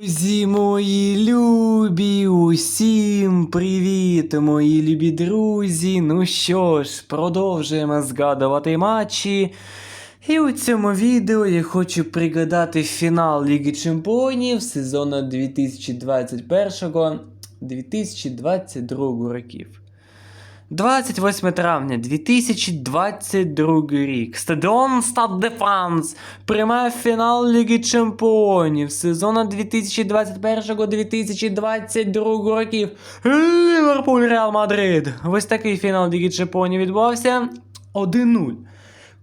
Друзі мої любі, усім привіт, мої любі друзі. Ну що ж, продовжуємо згадувати матчі. І у цьому відео я хочу пригадати фінал Ліги Чемпіонів сезону 2021-2022 років. 28 травня 2022 рік. Стадіон Стад де Франс приймає фінал Ліги Чемпіонів сезону 2021-2022 років. Ліверпуль Реал Мадрид. Ось такий фінал Ліги Чемпіонів відбувався 1-0.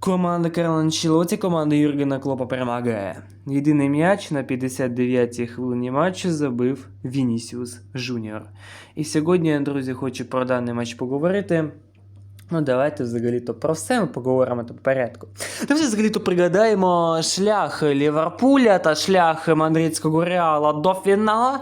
Команда Карла Анчелоті, команда Юргена Клопа перемагає. Єдиний м'яч на 59-й хвилині матчу забив Вінісіус Жуніор. І сьогодні, друзі, хочу про даний матч поговорити. Ну, давайте взагалі-то про все ми поговоримо по порядку. Давайте взагалі-то пригадаємо шлях Ліверпуля та шлях мадридського Реала до фіналу.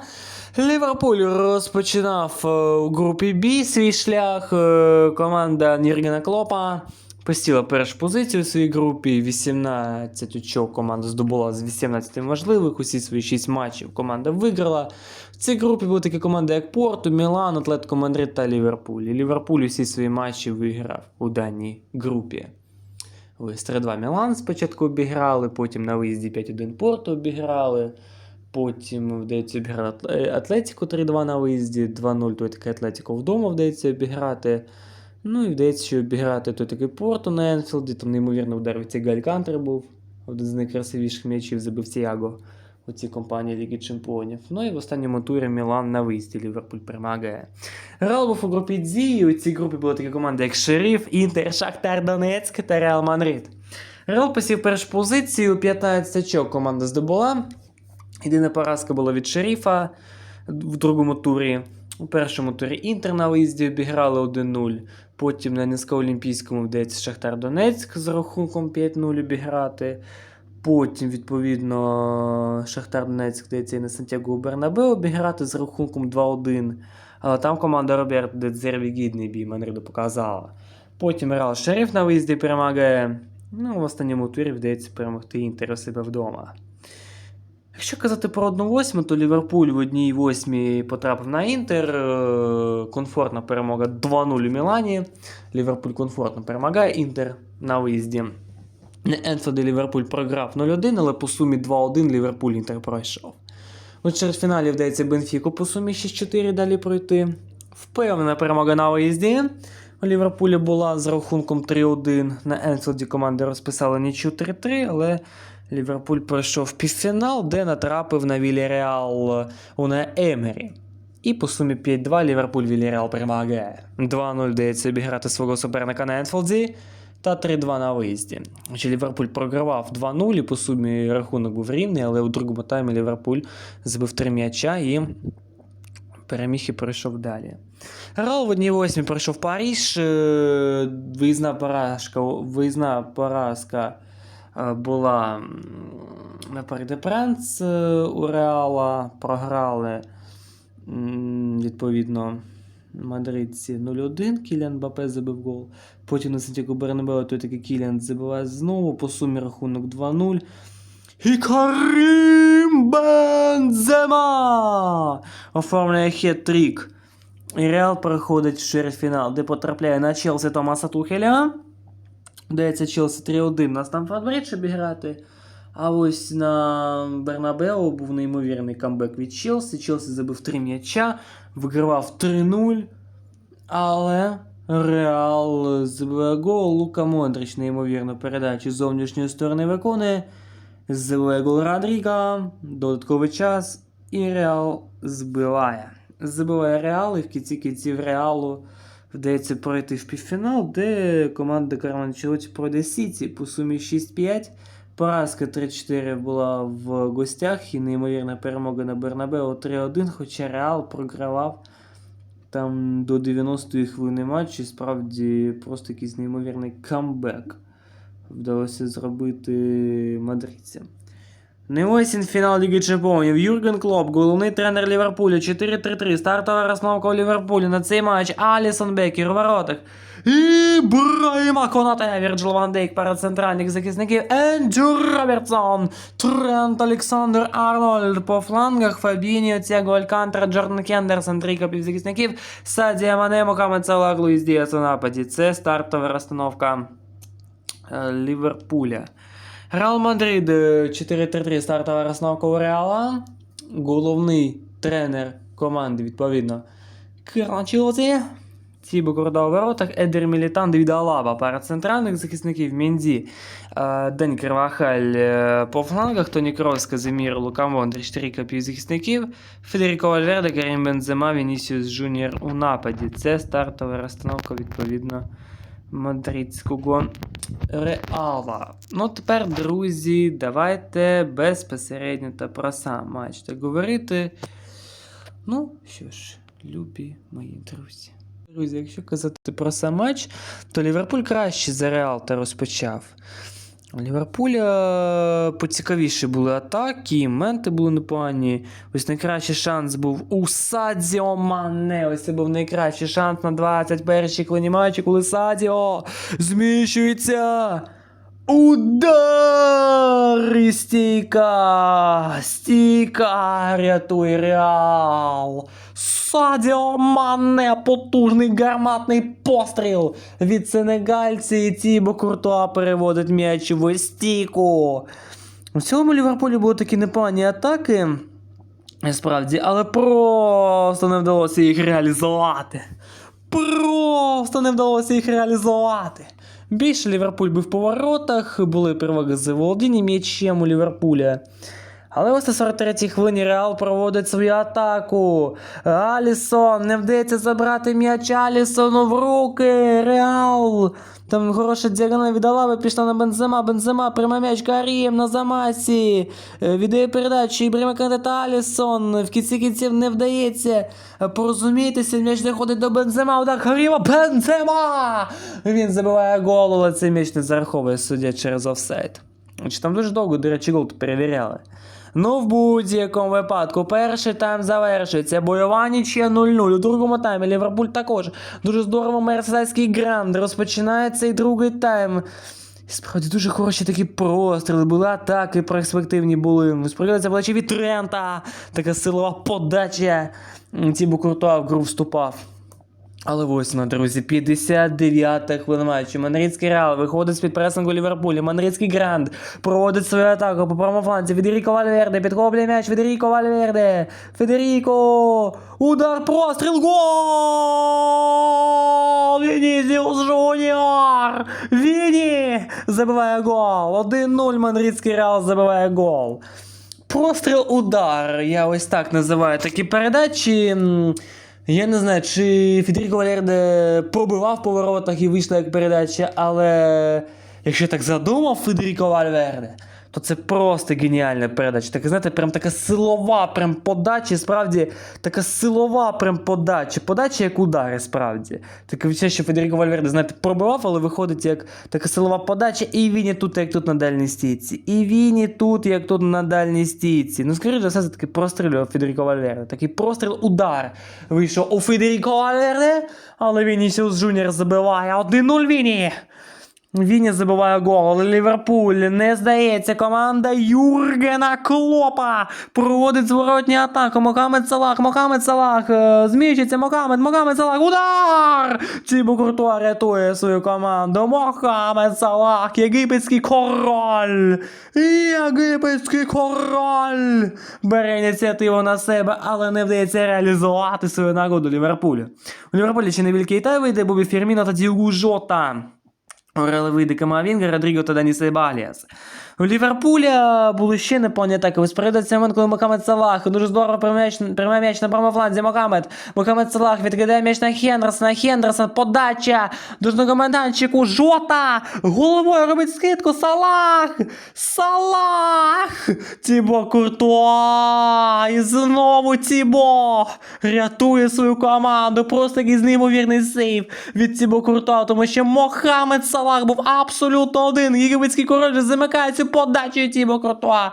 Ліверпуль розпочинав е, у групі Б свій шлях. е, Команда Ніргена Клопа посіла першу позицію у своїй групі. 18 очок команда здобула з 18 можливих. Усі свої 6 матчів команда виграла. В цій групі були такі команди, як Порту, Мілан, Атлетико Мадрид та Ліверпуль. І Ліверпуль усі свої матчі виграв у даній групі. Ось 3-2 Мілан спочатку обіграли, потім на виїзді 5-1 Порту обіграли. Потім, вдається, обіграти Атле- 3-2 на виїзді, 2-0 той такий Атлетіко вдома вдається обіграти. Ну і вдається, що обіграти той такий Порту на Енфілді, там неймовірно удар цей Галь Кантер був. Один з найкрасивіших м'ячів забив Тіаго у цій компанії Ліги Чемпіонів. Ну і в останньому турі Мілан на виїзді Ліверпуль перемагає. Реал був у групі Дзі, і у цій групі були такі команди, як Шериф, Інтер, Шахтар Донецьк та Реал Мадрид. Реал посів першу позицію, 15 очок команда здобула. Єдина поразка була від Шерифа в другому турі. У першому турі Інтер на виїзді обіграли 1-0. Потім на Низькоолімпійському вдається Шахтар Донецьк з рахунком 5-0 обіграти. Потім, відповідно, Шахтар Донецьк вдається і на Сантьяго Бернабеу обіграти з рахунком 2-1. Але там команда Роберт Дедзерві гідний бій Мадриду показала. Потім Реал Шериф на виїзді перемагає. Ну, в останньому турі вдається перемогти Інтер у себе вдома. Якщо казати про 1-8, то Ліверпуль в 1-8 потрапив на Інтер. е, Комфортна перемога 2-0 у Мілані. Ліверпуль комфортно перемагає Інтер на виїзді. На Енфілді Ліверпуль програв 0-1, але по сумі 2-1 Ліверпуль Інтер пройшов. У чвертьфіналі вдається Бенфіку по сумі 6-4 далі пройти. Впевнена перемога на виїзді. У Ліверпулі була з рахунком 3-1. На Енфілді команди розписали нічю 3-3, але Ліверпуль пройшов півфінал, де натрапив на Вільяреал Уна Емері. І по сумі 5-2 Ліверпуль Вільяреал перемагає. 2-0 вдається обіграти свого суперника на Енфілді та 3-2 на виїзді. Хоча Ліверпуль програвав 2-0, і по сумі рахунок був рівний, але у другому таймі Ліверпуль забив 3 м'яча і переміг і пройшов далі. Реал в 1-8 пройшов Паріж. е, Виїзна поразка, виїзна поразка е, була м, на Пранс е, у Реала. Програли відповідно мадридці 0-1. Кіліан Бапе забив гол. Потім на Сантьяго Бернабеу той такий Кіліан забиває знову. По сумі рахунок 2-0. І Карім Бензема оформляє хет-трік. І Реал переходить в чвертьфінал, де потрапляє на Челсі Томаса Тухеля. Дається Челсі 3-1 на Стамфорд Бридж обіграти. А ось на Бернабеу був неймовірний камбек від Челсі. Челсі забив 3 м'яча, вигравав 3-0. Але Реал забиває гол. Лука Мондрич неймовірну передачу з зовнішньої сторони виконує. Забиває гол Родріга, додатковий час, і Реал збиває. Забиває Реал, і в кінці кінців Реалу вдається пройти в півфінал, де команда Карло Анчелоті пройде Сіті по сумі 6-5. Поразка 3-4 була в гостях і неймовірна перемога на Бернабеу 3-1, хоча Реал програвав там до 90-ї хвилини матчу. Справді просто якийсь неймовірний камбек вдалося зробити мадридцям. Не осінь фінал Ліги Чемпіонів. Юрген Клоп, головний тренер Ліверпуля. 4-3-3. Стартова розстановка у Ліверпулі. На цей матч Алісон Бекер у воротах. Ібраїма Конате, Вірджил Ван Дейк перед центральних захисників. Енджу Робертсон, Трент Олександр Арнольд по флангах. Фабініо, Тяго Алькантера, Джордан Хендерсон, трійка півзахисників. Садія Мане, Мохамед Салах, Луїс Діас у нападі. Це стартова розстановка е, Ліверпуля. Реал Мадрид е, 4-3-3 стартова розстановка у Реала. Головний тренер команди, відповідно. Карло Анчелоті. Тібо Корда у воротах, Едер Мілітан, Давід Алаба. Пара центральних захисників Менді, е, День Кривахаль е, по флангах, Тоні Крос, Казимір, Лука Мондрич, трійка півзахисників, Федеріко Вальверде, Карім Бензема, Вінісіус Жуніор у нападі. Це стартова розстановка, відповідно, мадридського Реала. Ну, тепер, друзі, давайте безпосередньо та про сам матч так говорити. Ну, що ж, любі мої друзі. Друзі, якщо казати про сам матч, то Ліверпуль краще за Реал та розпочав. Ліверпуля поцікавіші були атаки, менти були непогані. Ось найкращий шанс був у Садіо Мане. Ось це був найкращий шанс на 21-й хвилині коли Садіо зміщується. Удар! І стійка! Стійка! Рятує Реал! Садіо Мане! Потужний гарматний постріл від сенегальця і Тібо Куртуа переводить м'яч в стійку. У цілому Ліверпулі були такі непогані атаки. Справді, але просто не вдалося їх реалізувати. Просто не вдалося їх реалізувати. Більше Ліверпуль був в поворотах, були переваги за володінням м'ячем у Ліверпуля. Але ось на 43-й хвилині Реал проводить свою атаку. Алісон, не вдається забрати м'яч Алісону в руки. Реал. Там хороша діагональ від Алаби пішла на Бензема. Бензема, прямо м'яч Карієм на замасі. Е, Віддає передачу Ібріма Канте та Алісон. В кінці кінців не вдається порозумітися. М'яч доходить до Бензема. Удар Каріма. Бензема! Він забиває гол, але цей м'яч не зараховує суддя через офсайд. Там дуже довго, до речі, гол перевіряли. Ну, в будь-якому випадку, перший тайм завершується. Бойова нічия 0-0. У другому таймі Ліверпуль також. Дуже здорово мерсайський гранд. Розпочинає цей другий тайм. Справді дуже хороші такі простріли, були атаки перспективні були. Розподілиться плечі від Трента. Така силова подача. Тібо Куртуа в гру вступав. Але ось вона, друзі, 59-та хвилина матчу. Манрідський Реал виходить з-під пресингу Ліверпулі. Манрідський Гранд проводить свою атаку по правому фланзі. Федеріко Вальверде підхоплює м'яч. Федеріко Вальверде. Федеріко. Удар, простріл. Гол! Вінізіус Жуніор! Віні! Забиває гол. 1-0 Манрідський Реал забиває гол. Простріл удар. Я ось так називаю такі передачі. Я не знаю, чи Федеріко Валерде пробивав по воротах і вийшла як передача, але якщо так задумав Федеріко Вальверде, то це просто геніальна передача. Так, знаєте, прям така силова прям подача, справді така силова прям подача. Подача як удари, справді. Таке відчуття, що Федеріко Вальверде, знаєте, пробивав, але виходить як така силова подача, і він і тут, як тут на дальній стійці. І він і тут, як тут на дальній стійці. Ну, скоріше за все, це такий прострілював Федеріко Вальверде. Такий простріл удар вийшов у Федеріко Вальверде, але Вінісіус Джуніор забиває 1-0 Віні. Віні забиває гол, Ліверпуль не здається. Команда Юргена Клопа проводить зворотню атаку. Мохамед Салах, Мохамед Салах е, зміщиться. Мохамед, Мохамед Салах, удар! Тібо Куртуа рятує свою команду. Мохамед Салах, єгипетський король. Єгипетський король бере ініціативу на себе, але не вдається реалізувати свою нагоду Ліверпулю. У Ліверпулі чи не Вількейтай вийде Бобі Фірміно та Діугу Жота. Orela vidi kama vinga, Rodrigo tada ni se je balijas. У Ліверпуля були ще непогані атаки. Ось передається момент, коли Мохамед Салах дуже здорово приймає м'яч, на правому фланзі. Мохамед. Мохамед Салах відкидає м'яч на Хендерсона. Хендерсон, подача. Дужного майданчику. Жота. Головою робить скидку. Салах. Салах. Тібо Куртуа. І знову Тібо. Рятує свою команду. Просто якийсь неймовірний сейв від Тібо Куртуа. Тому що Мохамед Салах був абсолютно один. Єгипетський король замикає подачу Тібо Куртуа.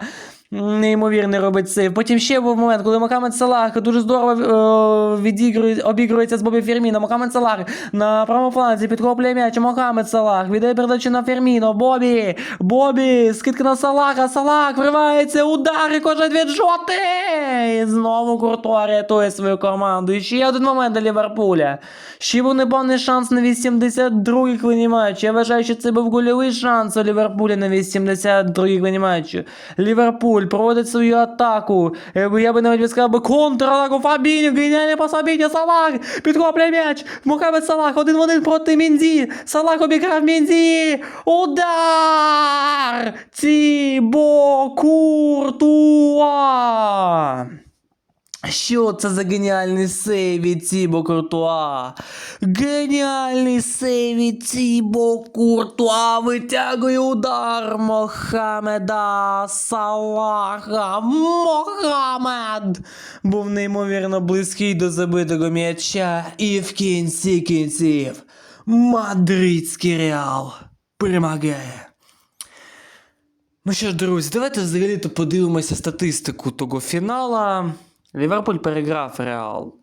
Неймовірний робить сейв. Потім ще був момент, коли Мохамед Салах дуже здорово е, відігрує, обігрується з Бобі Ферміно. Мохамед Салах на правому фланзі підхоплює м'яч. Мохамед Салах віддає передачу на Ферміно. Бобі! Бобі! Скидка на Салаха. Салах вривається. Удар і кожен від жоти! І знову Куртуа рятує свою команду. І ще один момент для Ліверпуля. Ще був непевний шанс на 82-й хвилині матчу. Я вважаю, що це був гольовий шанс у Ліверпуля на 82-й хвилині матчу. Ліверпуль проводить свою атаку. Е, Я би навіть сказав контратаку Фабіню. геніальне пас Салах підхоплює м'яч. Мухаммед Салах один в один проти Мінзі. Салах обіграв Мінзі. Удар! Тібо Куртуа. Що це за геніальний сейв від Тібо Куртуа? Геніальний сейв від Тібо Куртуа витягує удар Мохамеда Салаха. Мохамед був неймовірно близький до забитого м'яча. І в кінці кінців мадридський реал перемагає. Ну що ж, друзі, давайте взагалі-то подивимося статистику того фінала. Ліверпуль переграв Реал.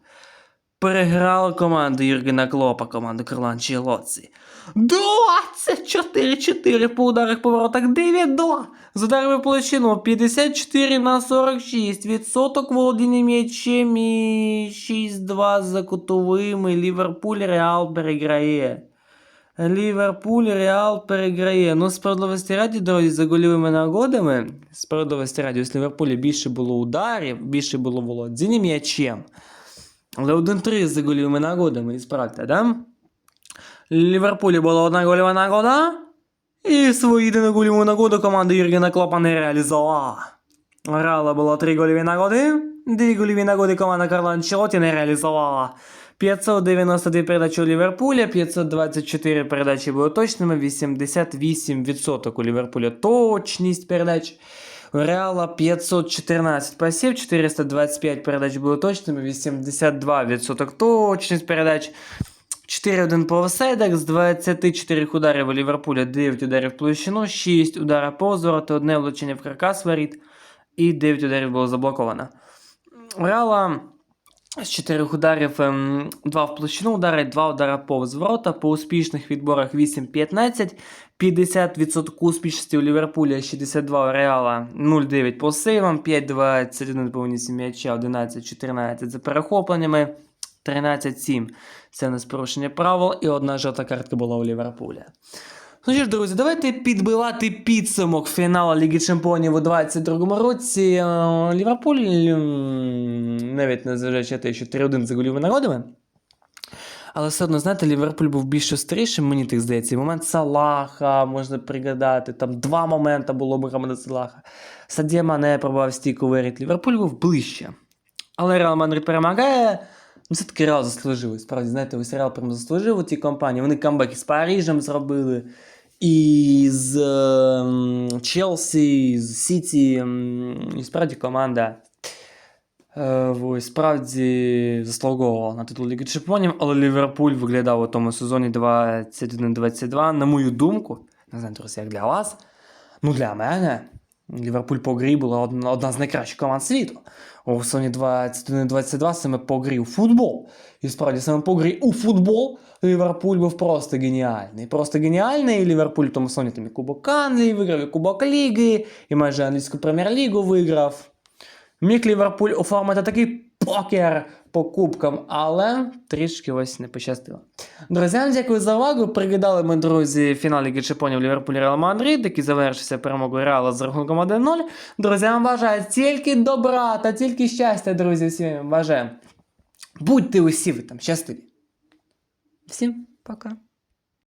Переграла команду Юргена Клопа, команду Карла Анчелоці. 24-4 по ударах по воротах, 9-2. З ударами площину 54 на 46. Відсоток володіння м'ячем і 6-2 за кутовими. Ліверпуль Реал переграє. Ліверпуль Реал переграє. Ну, справедливості раді, друзі, за гольовими нагодами. Справедливості раді, ось Ліверпулі більше було ударів, більше було володіння м'ячем. Але 1-3 за гольовими нагодами, і справді, да? Ліверпулі була одна гольова нагода. І свою єдину гольову нагоду команда Юргена Клопа не реалізувала. Реала було три гольові нагоди. Дві гольові нагоди команда Карла Анчелоті не реалізувала. 592 передачі у Ліверпуля, 524 передачі були точними, 88% у Ліверпуля точність передач. У Реала 514 пасів, 425 передач були точними, 82% точність передач. 4-1 по офсайдах, з 24 ударів у Ліверпуля 9 ударів в площину, 6 ударів по ворота, одне влучення в каркас воріт і 9 ударів було заблоковано. У Реала з 4 ударів 2 в площину ударить, 2 удара повз ворота, по успішних відборах 8-15, 50% успішності у Ліверпуля, 62 у Реала, 0-9 по сейвам, 5-21 по винісі м'яча, 11-14 за перехопленнями, 13-7 це нас порушення правил, і одна жовта картка була у Ліверпуля. Ну що ж, друзі, давайте підбивати підсумок фіналу Ліги Чемпіонів у 22-му році. Е, Ліверпуль, навіть незважаючи на те, що 3-1 за голівими нагодами. Але все одно, знаєте, Ліверпуль був більш острішим, мені так здається. Момент Салаха можна пригадати. Там два моменти було у Мохамеда Салаха. Садія Мане пробував стійку виріт. Ліверпуль був ближче. Але Реал Мадрид перемагає. Ну, все-таки Реал заслужив. Справді, знаєте, ось Реал прямо заслужив у цій компанії. Вони камбеки з Парижем зробили. І з Челсі, з Сіті. І справді команда. Е, ось, справді заслуговувала на титул Ліги Чемпіонів, але Ліверпуль виглядав у тому сезоні 21-22. На мою думку, не знаю, друзі, як для вас. Ну, для мене. Ліверпуль по грі була одна з найкращих команд світу. У сезоні 21-22 саме по грі у футбол. І справді саме по грі у футбол Ліверпуль був просто геніальний. Просто геніальний. Ліверпуль тому сезоні там і Кубок Англії виграв, і Кубок Ліги, і майже англійську прем'єр-лігу виграв. Міг Ліверпуль оформити такий покер по кубкам, але трішки ось не пощастило. Друзі, дякую за увагу. Пригадали ми, друзі, фінал Ліги Чемпіонів Ліверпуль Реал Мадрид, який завершився перемогою Реала з рахунком 1-0. Друзі, бажаю тільки добра та тільки щастя, друзі, всім бажаю. Будьте усі ви там щасливі. Всім пока.